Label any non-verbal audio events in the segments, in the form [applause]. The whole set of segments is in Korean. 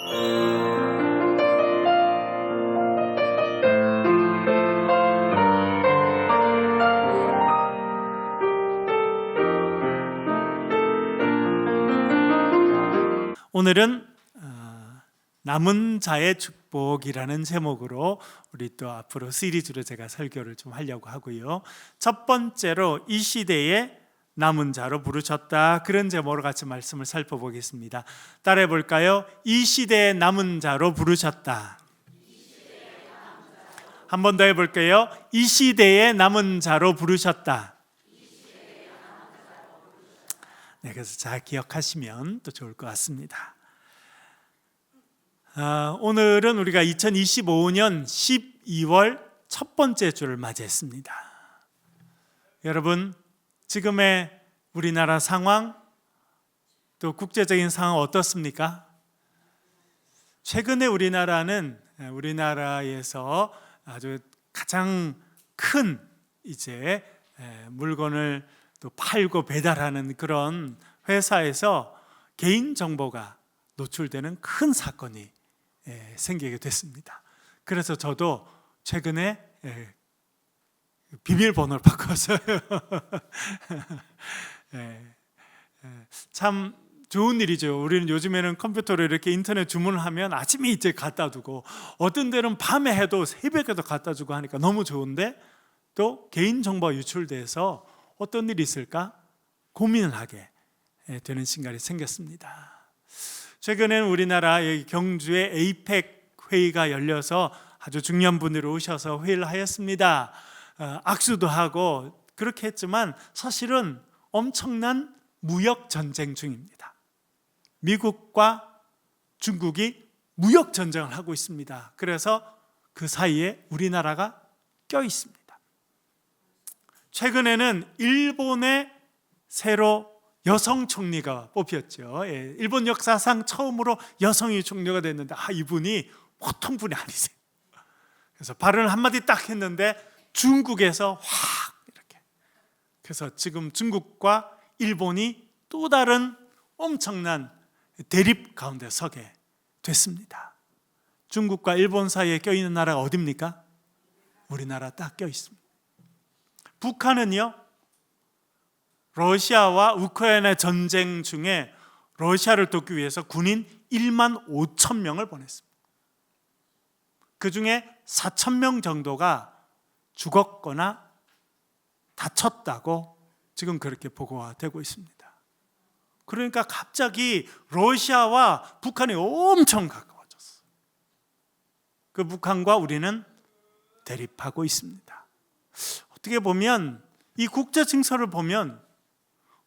오늘은 어, 남은 자의 축복이라는 제목으로 우리 또 앞으로 시리즈로 제가 설교를 좀 하려고 하고요. 첫 번째로 이 시대에 남은 자로 부르셨다 그런 제목으로 같이 말씀을 살펴보겠습니다. 따라해 볼까요? 이 시대에 남은 자로 부르셨다. 한 번 더 해볼게요. 이 시대에 남은 자로 부르셨다. 네, 그래서 잘 기억하시면 또 좋을 것 같습니다. 아, 오늘은 우리가 2025년 12월 첫 번째 주를 맞이했습니다. 여러분, 지금의 우리나라 상황 또 국제적인 상황 어떻습니까? 최근에 우리나라는 우리나라에서 아주 가장 큰 이제 물건을 또 팔고 배달하는 그런 회사에서 개인 정보가 노출되는 큰 사건이 예, 생기게 됐습니다. 그래서 저도 최근에 예, 비밀번호를 바꿨어요. [laughs] 예, 참 좋은 일이죠. 우리는 요즘에는 컴퓨터로 이렇게 인터넷 주문을 하면 아침에 이제 갖다 두고 어떤 데는 밤에 해도 새벽에도 갖다 주고 하니까 너무 좋은데 또 개인 정보가 유출돼서 어떤 일이 있을까 고민을 하게 되는 순간이 생겼습니다. 최근에는 우리나라 경주에 에이펙 회의가 열려서 아주 중요한 분들이 오셔서 회의를 하였습니다. 어, 악수도 하고 그렇게 했지만 사실은 엄청난 무역 전쟁 중입니다. 미국과 중국이 무역 전쟁을 하고 있습니다. 그래서 그 사이에 우리나라가 껴 있습니다. 최근에는 일본의 새로 여성 총리가 뽑혔죠. 예, 일본 역사상 처음으로 여성이 총리가 됐는데 아 이분이 보통 분이 아니세요. 그래서 발언을 한마디 딱 했는데 중국에서 확 이렇게. 그래서 지금 중국과 일본이 또 다른 엄청난 대립 가운데 서게 됐습니다. 중국과 일본 사이에 껴 있는 나라가 어딥니까? 우리나라 딱 껴 있습니다. 북한은요, 러시아와 우크라이나 전쟁 중에 러시아를 돕기 위해서 군인 1만 5천 명을 보냈습니다. 그 중에 4천 명 정도가 죽었거나 다쳤다고 지금 그렇게 보고가 되고 있습니다. 그러니까 갑자기 러시아와 북한이 엄청 가까워졌어. 그 북한과 우리는 대립하고 있습니다. 어떻게 보면 이 국제 증서를 보면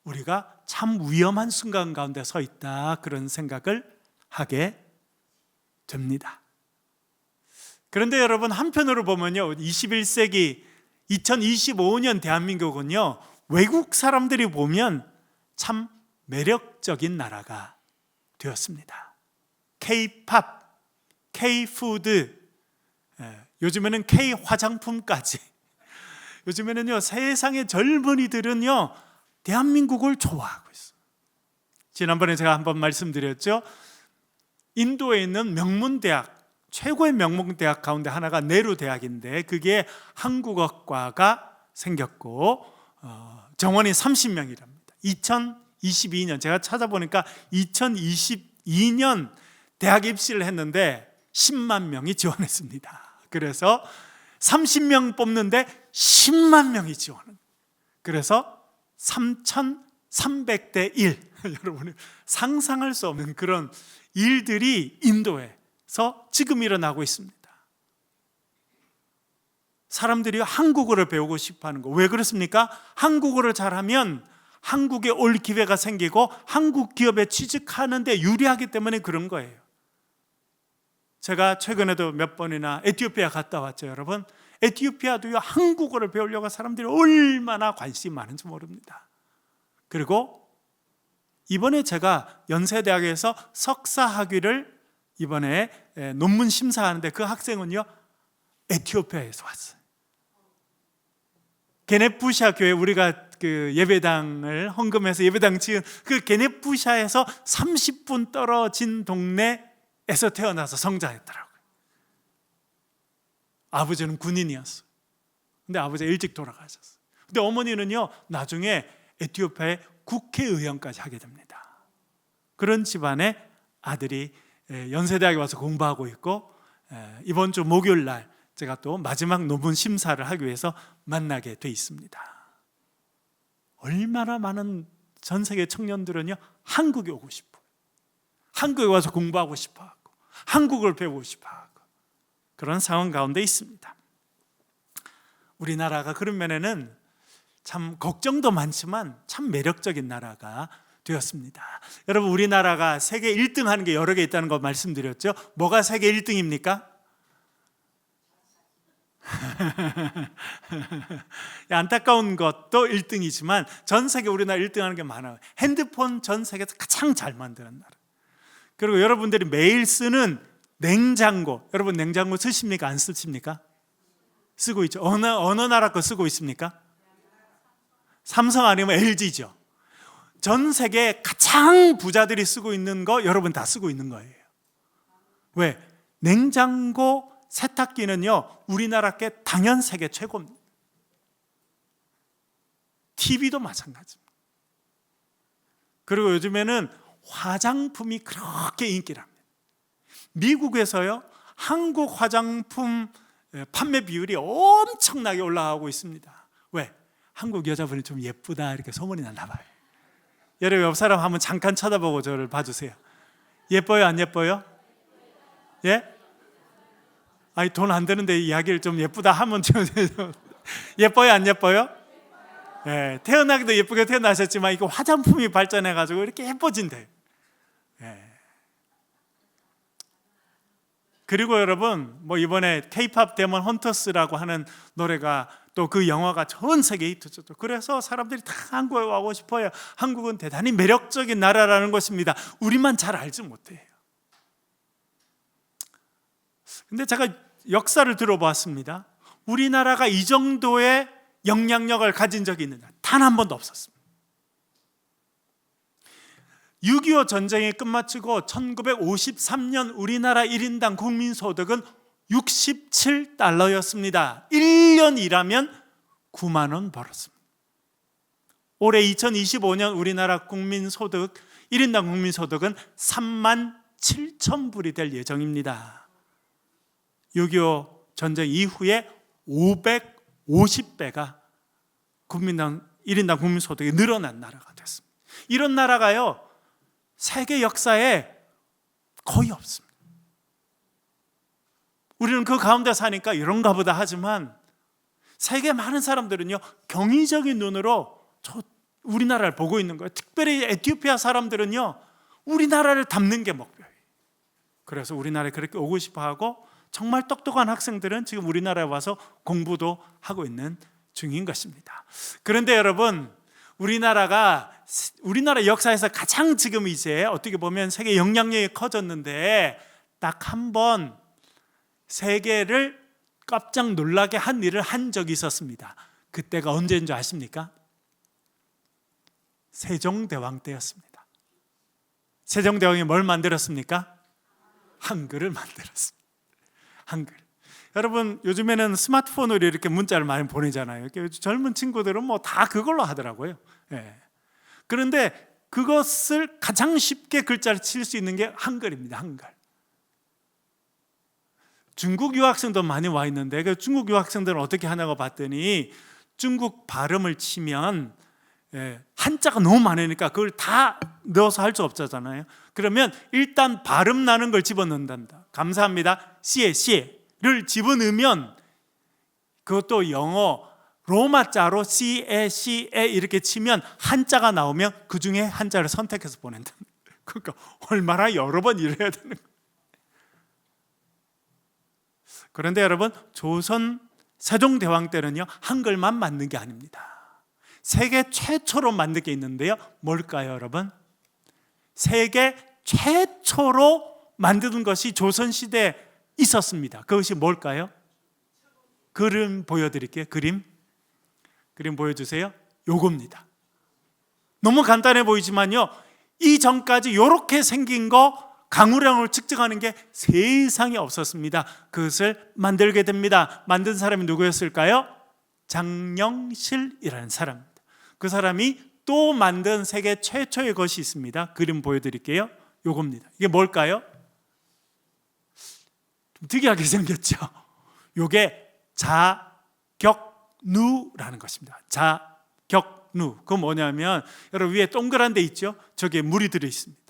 우리가 참 위험한 순간 가운데 서 있다 그런 생각을 하게 됩니다. 그런데 여러분 한편으로 보면요. 21세기 2025년 대한민국은요. 외국 사람들이 보면 참 매력적인 나라가 되었습니다. K-팝, K-푸드, 예, 요즘에는 K-화장품까지 [laughs] 요즘에는요 세상의 젊은이들은요 대한민국을 좋아하고 있어요. 지난번에 제가 한번 말씀드렸죠. 인도에 있는 명문대학 최고의 명문 대학 가운데 하나가 네루 대학인데 그게 한국어과가 생겼고 어, 정원이 30명이랍니다. 2022년 제가 찾아보니까 2022년 대학 입시를 했는데 10만 명이 지원했습니다. 그래서 30명 뽑는데 10만 명이 지원은. 그래서 3,300대 1. 여러분 상상할 수 없는 그런 일들이 인도에 서 지금 일어나고 있습니다. 사람들이 한국어를 배우고 싶어 하는 거. 왜 그렇습니까? 한국어를 잘하면 한국에 올 기회가 생기고 한국 기업에 취직하는데 유리하기 때문에 그런 거예요. 제가 최근에도 몇 번이나 에티오피아 갔다 왔죠, 여러분. 에티오피아도요, 한국어를 배우려고 사람들이 얼마나 관심이 많은지 모릅니다. 그리고 이번에 제가 연세대학에서 석사 학위를 이번에 논문 심사하는데 그 학생은요, 에티오피아에서 왔어요. 게네푸샤 교회 우리가 그 예배당을 헌금해서 예배당 지은 그 게네푸샤에서 30분 떨어진 동네 에서 태어나서 성장했더라고요. 아버지는 군인이었어요. 근데 아버지가 일찍 돌아가셨어요. 근데 어머니는요, 나중에 에티오피아의 국회의원까지 하게 됩니다. 그런 집안에 아들이 에, 연세대학에 와서 공부하고 있고 에, 이번 주 목요일 날 제가 또 마지막 논문 심사를 하기 위해서 만나게 돼 있습니다. 얼마나 많은 전 세계 청년들은요 한국에 오고 싶어요. 한국에 와서 공부하고 싶어하고 한국을 배우고 싶어하고 그런 상황 가운데 있습니다. 우리나라가 그런 면에는 참 걱정도 많지만 참 매력적인 나라가 되었습니다. 여러분 우리나라가 세계 1등 하는 게 여러 개 있다는 거 말씀드렸죠. 뭐가 세계 1등입니까? [laughs] 안타까운 것도 1등이지만 전 세계 우리나라 1등 하는 게 많아요. 핸드폰 전 세계에서 가장 잘 만드는 나라. 그리고 여러분들이 매일 쓰는 냉장고, 여러분 냉장고 쓰십니까? 안 쓰십니까? 쓰고 있죠. 어느 어느 나라 거 쓰고 있습니까? 삼성 아니면 LG죠. 전 세계 가장 부자들이 쓰고 있는 거 여러분 다 쓰고 있는 거예요. 왜? 냉장고 세탁기는요, 우리나라 게 당연 세계 최고입니다. TV도 마찬가지입니다. 그리고 요즘에는 화장품이 그렇게 인기랍니다. 미국에서요, 한국 화장품 판매 비율이 엄청나게 올라가고 있습니다. 왜? 한국 여자분이 좀 예쁘다 이렇게 소문이 났나 봐요. 여러분 옆 사람 한번 잠깐 쳐다보고 저를 봐주세요. 예뻐요, 안 예뻐요? 예? 아니 돈 안 되는데 이야기를 좀 예쁘다 하면 좀 [laughs] 예뻐요, 안 예뻐요? 예, 태어나기도 예쁘게 태어나셨지만 이거 화장품이 발전해 가지고 이렇게 예뻐진대. 예. 그리고 여러분 뭐 이번에 K-팝 데몬 헌터스라고 하는 노래가 또 그 영화가 전 세계에 히트쳤죠. 그래서 사람들이 다 한국에 와고 싶어요. 한국은 대단히 매력적인 나라라는 것입니다. 우리만 잘 알지 못해요. 근데 제가 역사를 들어봤습니다. 우리나라가 이 정도의 영향력을 가진 적이 있느냐? 단 한 번도 없었습니다. 6.25 전쟁이 끝마치고 1953년 우리나라 1인당 국민소득은 67달러였습니다. 1년 일하면 9만 원 벌었습니다. 올해 2025년 우리나라 국민 소득 1인당 국민 소득은 3만 7천 불이 될 예정입니다. 6.25 전쟁 이후에 550배가 국민당 1인당 국민 소득이 늘어난 나라가 됐습니다. 이런 나라가요. 세계 역사에 거의 없습니다. 우리는 그 가운데 사니까 이런가 보다 하지만 세계 많은 사람들은요. 경이적인 눈으로 저 우리나라를 보고 있는 거예요. 특별히 에티오피아 사람들은요. 우리나라를 담는 게 목표예요. 그래서 우리나라에 그렇게 오고 싶어 하고 정말 똑똑한 학생들은 지금 우리나라에 와서 공부도 하고 있는 중인 것입니다. 그런데 여러분, 우리나라가 우리나라 역사에서 가장 지금 이제 어떻게 보면 세계 영향력이 커졌는데 딱 한 번 세계를 깜짝 놀라게 한 일을 한 적이 있었습니다. 그때가 언제인 줄 아십니까? 세종대왕 때였습니다. 세종대왕이 뭘 만들었습니까? 한글을 만들었습니다. 한글. 여러분 요즘에는 스마트폰으로 이렇게 문자를 많이 보내잖아요. 젊은 친구들은 뭐 다 그걸로 하더라고요. 예. 그런데 그것을 가장 쉽게 글자를 칠 수 있는 게 한글입니다. 한글. 중국 유학생도 많이 와 있는데 그 중국 유학생들은 어떻게 하냐고 봤더니 중국 발음을 치면 예, 한자가 너무 많으니까 그걸 다 넣어서 할 수 없잖아요. 그러면 일단 발음 나는 걸 집어넣는답니다. 감사합니다. 씨에 씨를 집어넣으면 그것도 영어 로마자로 씨에 씨에 이렇게 치면 한자가 나오면 그 중에 한자를 선택해서 보낸다. [laughs] 그러니까 얼마나 여러 번 일해야 되는 거예요. 그런데 여러분 조선 세종대왕 때는요 한글만 만든 게 아닙니다. 세계 최초로 만든 게 있는데요. 뭘까요, 여러분? 세계 최초로 만드는 것이 조선 시대에 있었습니다. 그것이 뭘까요? 그림 보여드릴게요. 그림. 그림 보여주세요. 요겁니다. 너무 간단해 보이지만요. 이 전까지 이렇게 생긴 거 강우량을 측정하는 게 세상에 없었습니다. 그것을 만들게 됩니다. 만든 사람이 누구였을까요? 장영실이라는 사람입니다. 그 사람이 또 만든 세계 최초의 것이 있습니다. 그림 보여드릴게요. 요겁니다. 이게 뭘까요? 좀 특이하게 [laughs] 생겼죠. 요게 자격누라는 것입니다. 자격누. 그 뭐냐면 여러분 위에 동그란 데 있죠? 저기에 물이 들어 있습니다.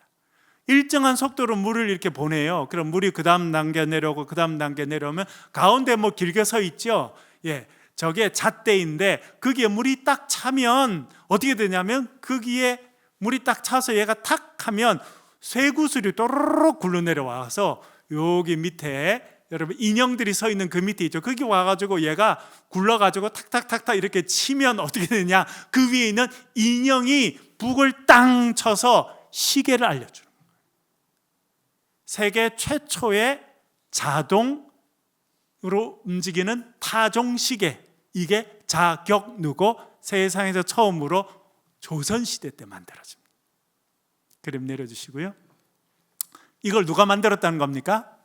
일정한 속도로 물을 이렇게 보내요. 그럼 물이 그 다음 단계 내려오고 그 다음 단계 내려오면 가운데 뭐 길게 서 있죠. 예, 저게 잣대인데 거기에 물이 딱 차면 어떻게 되냐면 거기에 물이 딱 차서 얘가 탁 하면 쇠구슬이 또르륵 굴러 내려와서 여기 밑에 여러분 인형들이 서 있는 그 밑에 있죠. 거기 와가지고 얘가 굴러가지고 탁탁탁탁 이렇게 치면 어떻게 되냐? 그 위에 있는 인형이 북을 땅 쳐서 시계를 거예요. 세계 최초의 자동으로 움직이는 타종 시계 이게 자격누고 세상에서 처음으로 조선 시대 때 만들어집니다. 그림 내려주시고요. 이걸 누가 만들었다는 겁니까?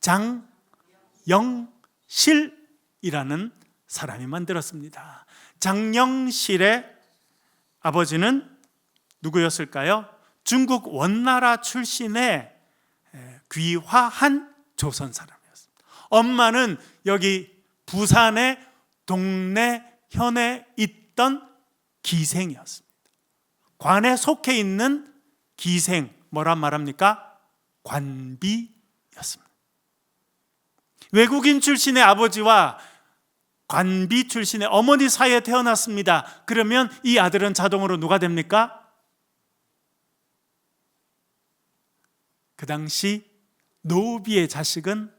장영실이라는 사람이 만들었습니다. 장영실의 아버지는 누구였을까요? 중국 원나라 출신의 귀화한 조선 사람이었습니다. 엄마는 여기 부산의 동네 현에 있던 기생이었습니다. 관에 속해 있는 기생, 뭐란 말합니까? 관비였습니다. 외국인 출신의 아버지와 관비 출신의 어머니 사이에 태어났습니다. 그러면 이 아들은 자동으로 누가 됩니까? 그 당시 노비의 자식은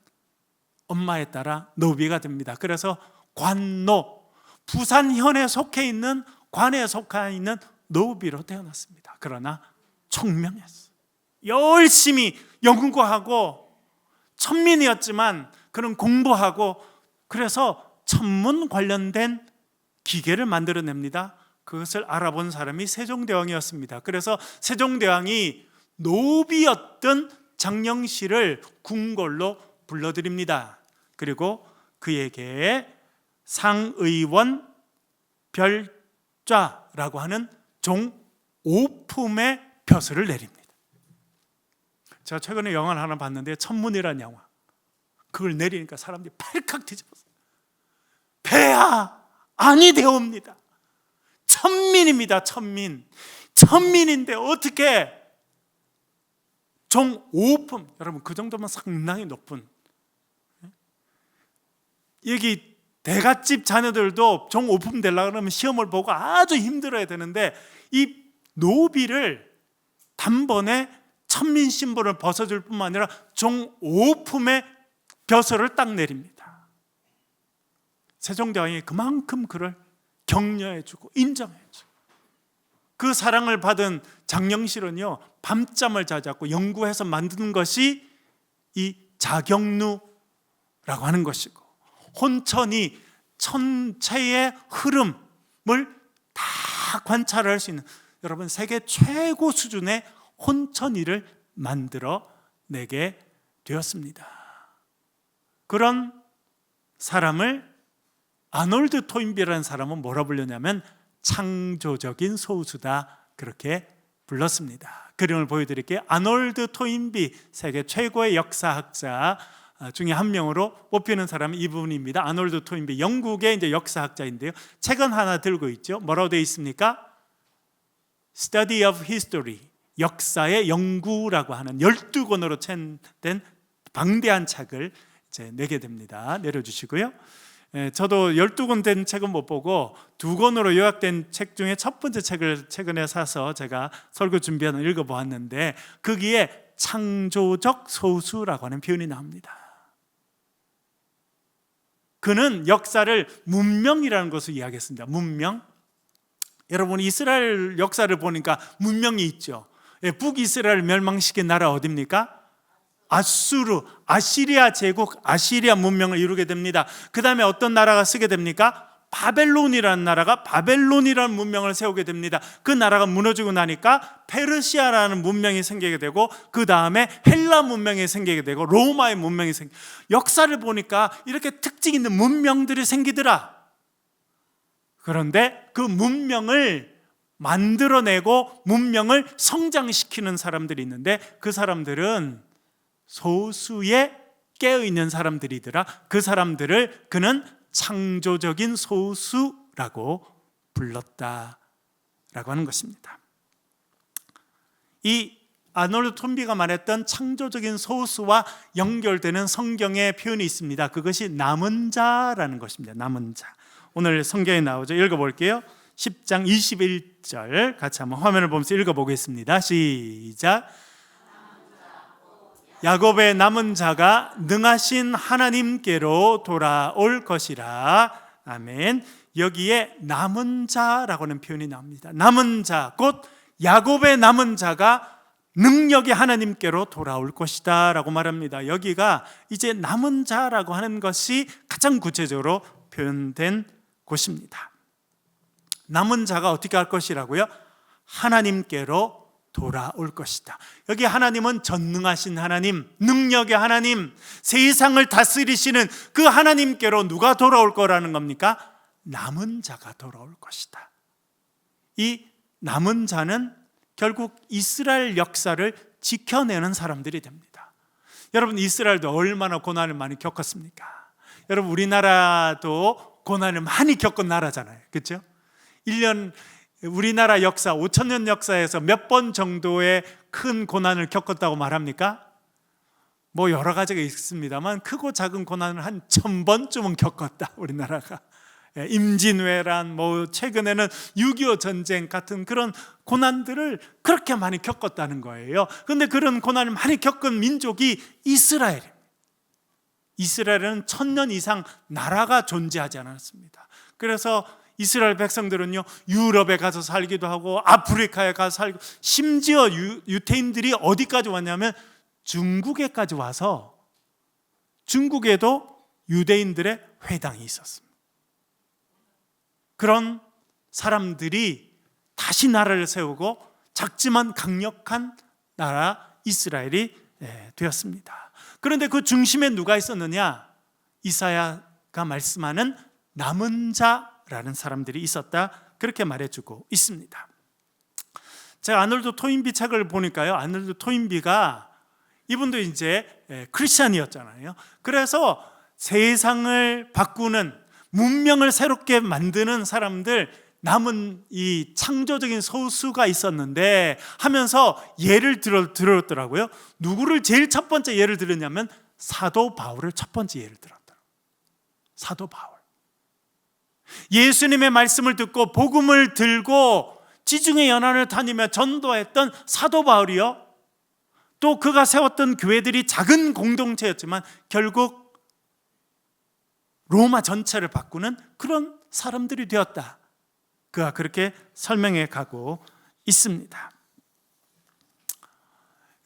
엄마에 따라 노비가 됩니다. 그래서 관노, 부산현에 속해 있는 관에 속해 있는 노비로 태어났습니다. 그러나 총명했어. 열심히 연구하고 천민이었지만 그런 공부하고 그래서 천문 관련된 기계를 만들어냅니다. 그것을 알아본 사람이 세종대왕이었습니다. 그래서 세종대왕이 노비였던 장영실을 궁궐로 불러드립니다. 그리고 그에게 상의원 별좌라고 하는 종 5품의 벼슬을 내립니다. 제가 최근에 영화를 하나 봤는데 천문이라는 영화. 그걸 내리니까 사람들이 팔칵 뒤집었어요. 폐하 아니 되옵니다. 천민입니다. 천민. 천민인데 어떻게 종 5품 여러분 그 정도면 상당히 높은 여기 대갓집 자녀들도 종 5품 되려고 그러면 시험을 보고 아주 힘들어야 되는데 이 노비를 단번에 천민 신분을 벗어줄 뿐만 아니라 종 5품의 벼슬을 딱 내립니다. 세종대왕이 그만큼 그를 격려해주고 인정해주고 그 사랑을 받은 장영실은요 밤잠을 자지 않고 연구해서 만드는 것이 이 자경루라고 하는 것이고 혼천이 천체의 흐름을 다 관찰할 수 있는 여러분 세계 최고 수준의 혼천이를 만들어 내게 되었습니다. 그런 사람을 아놀드 토인비라는 사람은 뭐라 불렸냐면 창조적인 소수다 그렇게 불렀습니다. 그림을 보여드릴게요. 아놀드 토인비 세계 최고의 역사학자 중에 한 명으로 뽑히는 사람이 이분입니다. 아놀드 토인비 영국의 이제 역사학자인데요. 책은 하나 들고 있죠. 뭐라고 되어 있습니까? Study of History 역사의 연구라고 하는 12권으로 된 방대한 책을 이제 내게 됩니다. 내려주시고요. 예, 저도 12권 된 책은 못 보고 두 권으로 요약된 책 중에 첫 번째 책을 최근에 사서 제가 설교 준비하는 읽어 보았는데 거기에 창조적 소수라고 하는 표현이 나옵니다. 그는 역사를 문명이라는 것을 이야기했습니다. 문명. 여러분 이스라엘 역사를 보니까 문명이 있죠. 예, 북이스라엘 멸망시킨 나라 어디입니까? 아수르, 아시리아 제국, 아시리아 문명을 이루게 됩니다. 그 다음에 어떤 나라가 쓰게 됩니까? 바벨론이라는 나라가 바벨론이라는 문명을 세우게 됩니다. 그 나라가 무너지고 나니까 페르시아라는 문명이 생기게 되고 그 다음에 헬라 문명이 생기게 되고 로마의 문명이 생기. 역사를 보니까 이렇게 특징 있는 문명들이 생기더라. 그런데 그 문명을 만들어내고 문명을 성장시키는 사람들이 있는데 그 사람들은 소수의 깨어 있는 사람들이더라. 그 사람들을 그는 창조적인 소수라고 불렀다 라고 하는 것입니다. 이 아놀드 톰비가 말했던 창조적인 소수와 연결되는 성경의 표현이 있습니다. 그것이 남은 자라는 것입니다. 남은 자. 오늘 성경에 나오죠. 읽어 볼게요. 10장 21절 같이 한번 화면을 보면서 읽어 보겠습니다. 시작. 야곱의 남은 자가 능하신 하나님께로 돌아올 것이라. 아멘. 여기에 남은 자라고 하는 표현이 나옵니다. 남은 자, 곧 야곱의 남은 자가 능력이 하나님께로 돌아올 것이다 라고 말합니다. 여기가 이제 남은 자라고 하는 것이 가장 구체적으로 표현된 곳입니다. 남은 자가 어떻게 할 것이라고요? 하나님께로 돌아올 것이다. 여기 하나님은 전능하신 하나님, 능력의 하나님, 세상을 다스리시는 그 하나님께로 누가 돌아올 거라는 겁니까? 남은 자가 돌아올 것이다. 이 남은 자는 결국 이스라엘 역사를 지켜내는 사람들이 됩니다. 여러분 이스라엘도 얼마나 고난을 많이 겪었습니까? 여러분 우리나라도 고난을 많이 겪은 나라잖아요. 그렇죠? 1년 우리나라 역사 5천 년 역사에서 몇 번 정도의 큰 고난을 겪었다고 말합니까? 뭐 여러 가지가 있습니다만 크고 작은 고난을 한 천 번쯤은 겪었다 우리나라가 예, 임진왜란 뭐 최근에는 6.25 전쟁 같은 그런 고난들을 그렇게 많이 겪었다는 거예요. 근데 그런 고난을 많이 겪은 민족이 이스라엘입니다. 이스라엘은 천년 이상 나라가 존재하지 않았습니다. 그래서 이스라엘 백성들은요 유럽에 가서 살기도 하고 아프리카에 가서 살고 심지어 유, 태인들이 어디까지 왔냐면 중국에까지 와서 중국에도 유대인들의 회당이 있었습니다. 그런 사람들이 다시 나라를 세우고 작지만 강력한 나라 이스라엘이 예, 되었습니다. 그런데 그 중심에 누가 있었느냐? 이사야가 말씀하는 남은 자 라는 사람들이 있었다. 그렇게 말해주고 있습니다. 제가 아놀드 토인비 책을 보니까요. 아놀드 토인비가 이분도 이제 예, 크리스천이었잖아요. 그래서 세상을 바꾸는 문명을 새롭게 만드는 사람들 남은 이 창조적인 소수가 있었는데 하면서 예를 들어 들었더라고요. 누구를 제일 첫 번째 예를 들었냐면 사도 바울을 첫 번째 예를 들었더라고요. 사도 바울. 예수님의 말씀을 듣고 복음을 들고 지중해 연안을 다니며 전도했던 사도 바울이요. 또 그가 세웠던 교회들이 작은 공동체였지만 결국 로마 전체를 바꾸는 그런 사람들이 되었다. 그가 그렇게 설명해 가고 있습니다.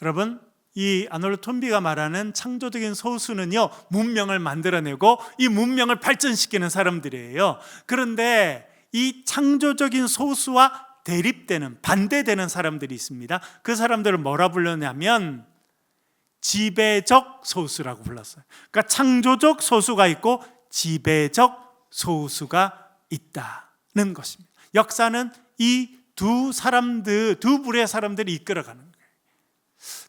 여러분, 이 아놀드 톰비가 말하는 창조적인 소수는요, 문명을 만들어내고 이 문명을 발전시키는 사람들이에요. 그런데 이 창조적인 소수와 대립되는, 반대되는 사람들이 있습니다. 그 사람들을 뭐라 불렀냐면, 지배적 소수라고 불렀어요. 그러니까 창조적 소수가 있고 지배적 소수가 있다는 것입니다. 역사는 이 두 사람들, 두 부류의 사람들이 이끌어가는.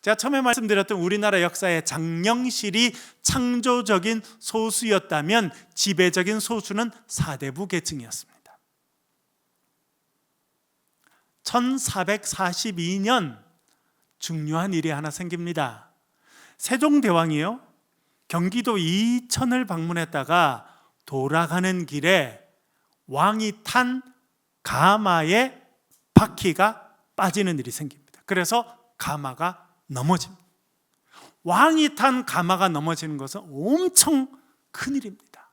제가 처음에 말씀드렸던 우리나라 역사의 장령실이 창조적인 소수였다면 지배적인 소수는 사대부 계층이었습니다. 1442년 중요한 일이 하나 생깁니다. 세종대왕이요. 경기도 이천을 방문했다가 돌아가는 길에 왕이 탄 가마에 바퀴가 빠지는 일이 생깁니다. 그래서 가마가 넘어집니다. 왕이 탄 가마가 넘어지는 것은 엄청 큰 일입니다.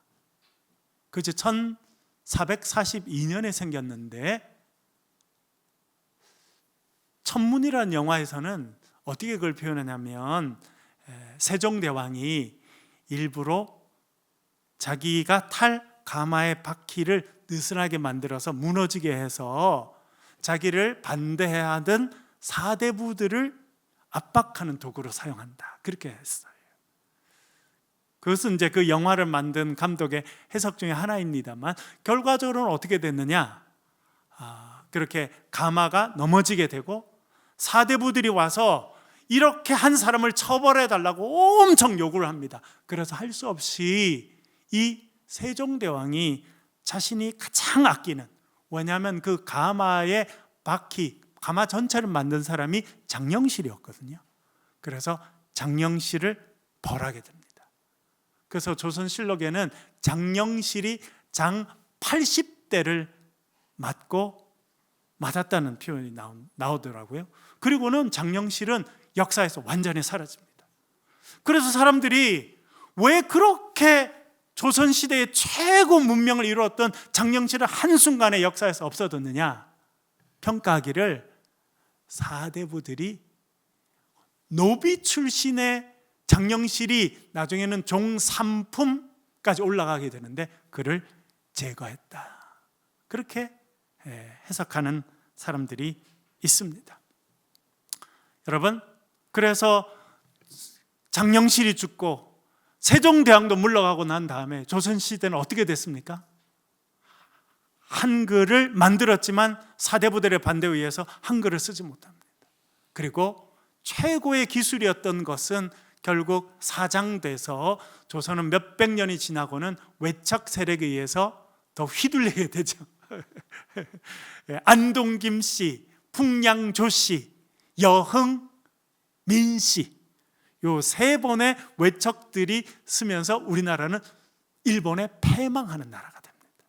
그죠? 1442년에 생겼는데 천문이라는 영화에서는 어떻게 그걸 표현하냐면 세종대왕이 일부러 자기가 탈 가마의 바퀴를 느슨하게 만들어서 무너지게 해서 자기를 반대해야 하던 사대부들을 압박하는 도구로 사용한다. 그렇게 했어요. 그것은 이제 그 영화를 만든 감독의 해석 중에 하나입니다만 결과적으로는 어떻게 됐느냐? 아, 그렇게 가마가 넘어지게 되고 사대부들이 와서 이렇게 한 사람을 처벌해 달라고 엄청 요구를 합니다. 그래서 할 수 없이 이 세종대왕이 자신이 가장 아끼는 왜냐하면 그 가마의 바퀴, 가마 전체를 만든 사람이 장영실이었거든요. 그래서 장영실을 벌하게 됩니다. 그래서 조선실록에는 장영실이 장 80대를 맞고 맞았다는 표현이 나오, 더라고요 그리고는 장영실은 역사에서 완전히 사라집니다. 그래서 사람들이 왜 그렇게 조선 시대의 최고 문명을 이루었던 장영실은 한순간에 역사에서 없어졌느냐? 평가하기를 사대부들이 노비 출신의 장영실이 나중에는 종삼품까지 올라가게 되는데 그를 제거했다. 그렇게 예, 해석하는 사람들이 있습니다. 여러분, 그래서 장영실이 죽고 세종대왕도 물러가고 난 다음에 조선시대는 어떻게 됐습니까? 한글을 만들었지만 사대부들의 반대에 의해서 한글을 쓰지 못합니다. 그리고 최고의 기술이었던 것은 결국 사장돼서 조선은 몇백 년이 지나고는 외척 세력에 의해서 더 휘둘리게 [laughs] 되죠. 안동김 씨, 풍량조 씨, 여흥 민 씨, 요 세 번의 외척들이 쓰면서 우리나라는 일본에 패망하는 나라가 됩니다.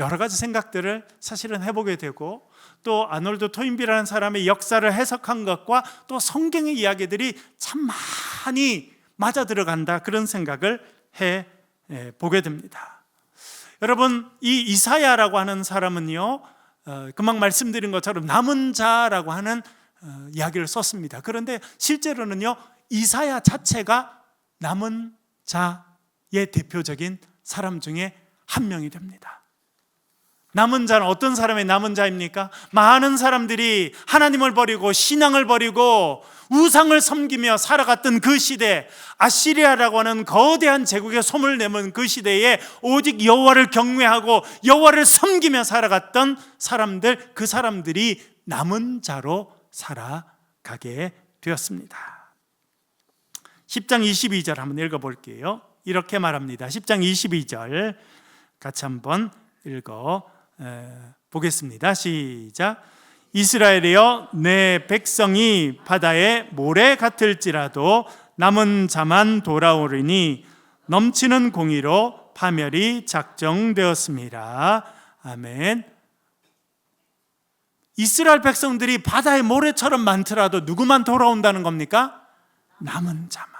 여러 가지 생각들을 사실은 해보게 되고 또 아놀드 토인비라는 사람의 역사를 해석한 것과 또 성경의 이야기들이 참 많이 맞아 들어간다 그런 생각을 해 보게 됩니다. 여러분 이 이사야라고 하는 사람은요 어, 금방 말씀드린 것처럼 남은 자라고 하는 어, 이야기를 썼습니다. 그런데 실제로는요 이사야 자체가 남은 자의 대표적인 사람 중에 한 명이 됩니다. 남은 자는 어떤 사람의 남은 자입니까? 많은 사람들이 하나님을 버리고 신앙을 버리고 우상을 섬기며 살아갔던 그 시대, 아시리아라고 하는 거대한 제국의 솜을 내면 그 시대에 오직 여호와를 경외하고 여호와를 섬기며 살아갔던 사람들, 그 사람들이 남은 자로 살아가게 되었습니다. 10장 22절 한번 읽어 볼게요. 이렇게 말합니다. 10장 22절 같이 한번 읽어 보겠습니다. 시작. 이스라엘이여 내 백성이 바다의 모래 같을지라도 남은 자만 돌아오르니 넘치는 공의로 파멸이 작정되었습니다. 아멘. 이스라엘 백성들이 바다의 모래처럼 많더라도 누구만 돌아온다는 겁니까? 남은 자만.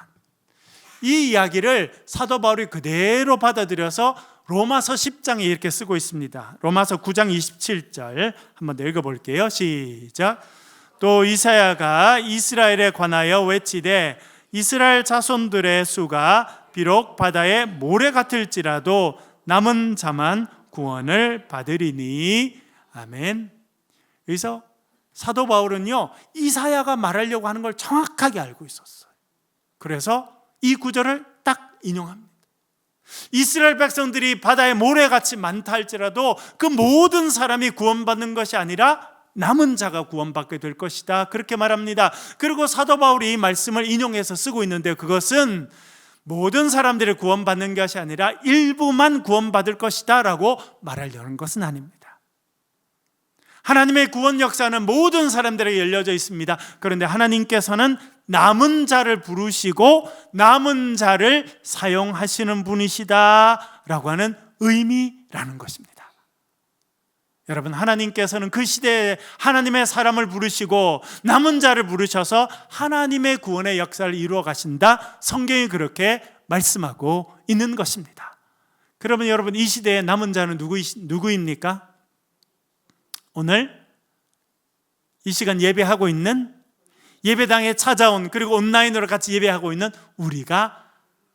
이 이야기를 사도 바울이 그대로 받아들여서 로마서 10장에 이렇게 쓰고 있습니다. 로마서 9장 27절 한번 더 읽어 볼게요. 시작. 또 이사야가 이스라엘에 관하여 외치되 이스라엘 자손들의 수가 비록 바다에 모래 같을지라도 남은 자만 구원을 받으리니 아멘. 여기서 사도 바울은요 이사야가 말하려고 하는 걸 정확하게 알고 있었어요. 그래서 이 구절을 딱 인용합니다. 이스라엘 백성들이 바다에 모래같이 많다 할지라도 그 모든 사람이 구원받는 것이 아니라 남은 자가 구원받게 될 것이다. 그렇게 말합니다. 그리고 사도 바울이 이 말씀을 인용해서 쓰고 있는데 그것은 모든 사람들이 구원받는 것이 아니라 일부만 구원받을 것이다 라고 말하려는 것은 아닙니다. 하나님의 구원 역사는 모든 사람들에게 열려져 있습니다. 그런데 하나님께서는 남은 자를 부르시고 남은 자를 사용하시는 분이시다라고 하는 의미라는 것입니다. 여러분 하나님께서는 그 시대에 하나님의 사람을 부르시고 남은 자를 부르셔서 하나님의 구원의 역사를 이루어 가신다. 성경이 그렇게 말씀하고 있는 것입니다. 그러면 여러분 이 시대에 남은 자는 누구 누구입니까? 오늘 이 시간 예배하고 있는 예배당에 찾아온 그리고 온라인으로 같이 예배하고 있는 우리가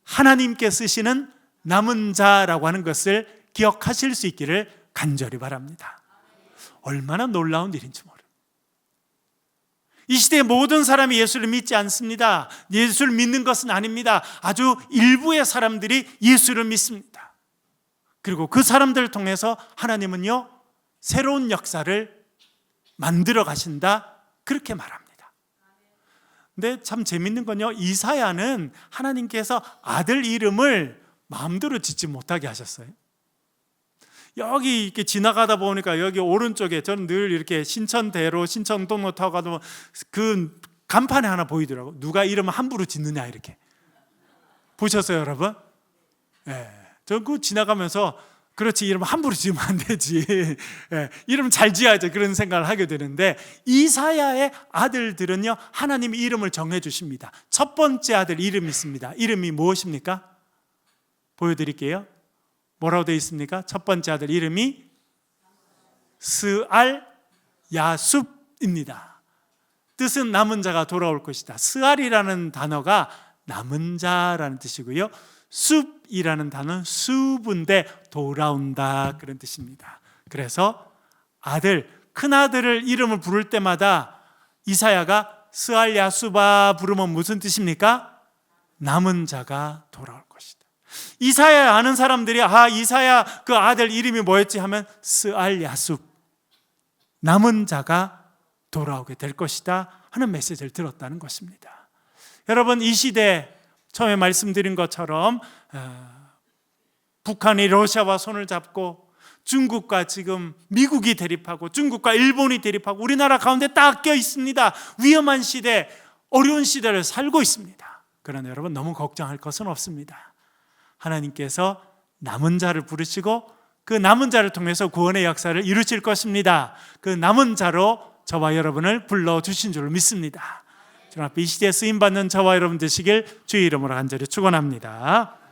하나님께 쓰시는 남은 자라고 하는 것을 기억하실 수 있기를 간절히 바랍니다. 얼마나 놀라운 일인지 모르. 이 시대의 모든 사람이 예수를 믿지 않습니다. 예수를 믿는 것은 아닙니다. 아주 일부의 사람들이 예수를 믿습니다. 그리고 그 사람들을 통해서 하나님은요, 새로운 역사를 만들어 가신다. 그렇게 말합니다. 근데 참 재밌는 건요, 이사야는 하나님께서 아들 이름을 마음대로 짓지 못하게 하셨어요. 여기 이렇게 지나가다 보니까 여기 오른쪽에 저는 늘 이렇게 신천대로 신천동로 타고 가도 그 간판에 하나 보이더라고. 누가 이름을 함부로 짓느냐 이렇게. 보셨어요, 여러분? 예. 저그 지나가면서 그렇지 이름 함부로 지으면 안 되지. [laughs] 예, 이름 잘 지어야지 그런 생각을 하게 되는데 이사야의 아들들은요 하나님이 이름을 정해 주십니다. 첫 번째 아들 이름이 있습니다. 이름이 무엇입니까? 보여드릴게요. 뭐라고 되어 있습니까? 첫 번째 아들 이름이 스알 야숲입니다. 뜻은 남은 자가 돌아올 것이다. 스알이라는 단어가 남은 자라는 뜻이고요. 숲이라는 단어는 수분데 돌아온다 그런 뜻입니다. 그래서 아들 큰 아들을 이름을 부를 때마다 이사야가 스알 야수바 부르면 무슨 뜻입니까? 남은 자가 돌아올 것이다. 이사야 아는 사람들이 아 이사야 그 아들 이름이 뭐였지 하면 스알 야숲 남은 자가 돌아오게 될 것이다 하는 메시지를 들었다는 것입니다. 여러분 이 시대 처음에 말씀드린 것처럼 어, 북한이 러시아와 손을 잡고 중국과 지금 미국이 대립하고 중국과 일본이 대립하고 우리나라 가운데 딱 껴 있습니다. 위험한 시대, 어려운 시대를 살고 있습니다. 그러나 여러분 너무 걱정할 것은 없습니다. 하나님께서 남은 자를 부르시고 그 남은 자를 통해서 구원의 역사를 이루실 것입니다. 그 남은 자로 저와 여러분을 불러 주신 줄 믿습니다. 주님 앞에 이 시대에 쓰임 받는 저와 여러분 되시길 주의 이름으로 간절히 축원합니다.